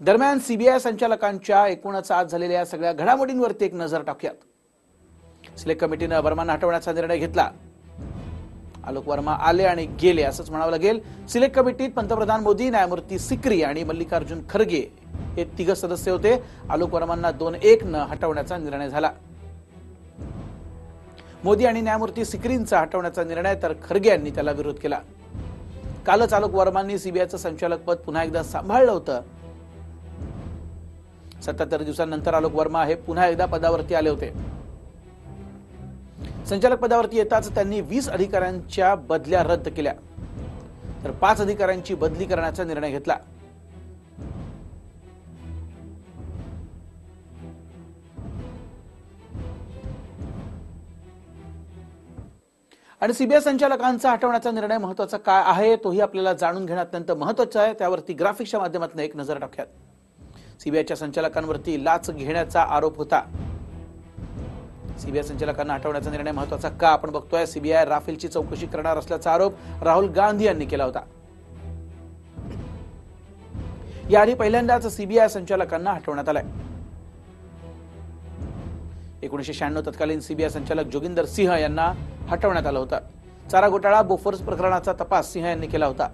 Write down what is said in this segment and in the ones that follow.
दरम्यान सीबीआय संचालकांच्या एकूणच आज झालेल्या या सगळ्या घडामोडींवरती एक नजर टाकूयात. सिलेक्ट कमिटीनं वर्मांना हटवण्याचा निर्णय घेतला. आलोक वर्मा आले आणि गेले असंच म्हणावं लागेल. सिलेक्ट कमिटीत पंतप्रधान मोदी न्यायमूर्ती सिक्री आणि मल्लिकार्जुन खरगे हे तिघ सदस्य होते. आलोक वर्मांना दोन एक न हटवण्याचा निर्णय झाला. मोदी आणि न्यायमूर्ती सिक्रींचा हटवण्याचा निर्णय तर खरगे यांनी त्याला विरोध केला. कालच आलोक वर्मांनी सीबीआयचं संचालक पद पुन्हा एकदा सांभाळलं होतं. सत्याहत्तर दिवसांनंतर आलोक वर्मा हे पुन्हा एकदा पदावरती आले होते. संचालक पदावरती येताच त्यांनी वीस अधिकाऱ्यांच्या बदल्या रद्द केल्या. तर पाच अधिकाऱ्यांची बदली करण्याचा निर्णय घेतला. आणि सीबीआय संचालकांचा हटवण्याचा निर्णय महत्त्वाचा काय आहे तोही आपल्याला जाणून घेणं अत्यंत महत्त्वाचा आहे. त्यावरती ग्राफिक्सच्या माध्यमातून एक नजर टाकूयात. सीबीआयच्या संचालकांवरती लाच घेण्याचा आरोप होता. सीबीआय संचालकांना हटवण्याचा निर्णय महत्त्वाचा का आपण बघतोय? सीबीआय राफेलची चौकशी करणार असल्याचा आरोप राहुल गांधी यांनी केला होता. याआधी पहिल्यांदाच सीबीआय संचालकांना हटवण्यात आलंय. एकोणीशे शहाण्णव तत्कालीन सीबीआय संचालक जोगिंदर सिंह यांना हटवण्यात आलं होतं. चारा घोटाळा बोफोर्स प्रकरणाचा तपास सिंह यांनी केला होता.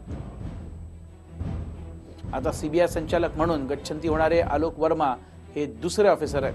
आता सीबीआय संचालक म्हणून गच्छंती होणारे आलोक वर्मा हे दुसरे ऑफिसर आहेत.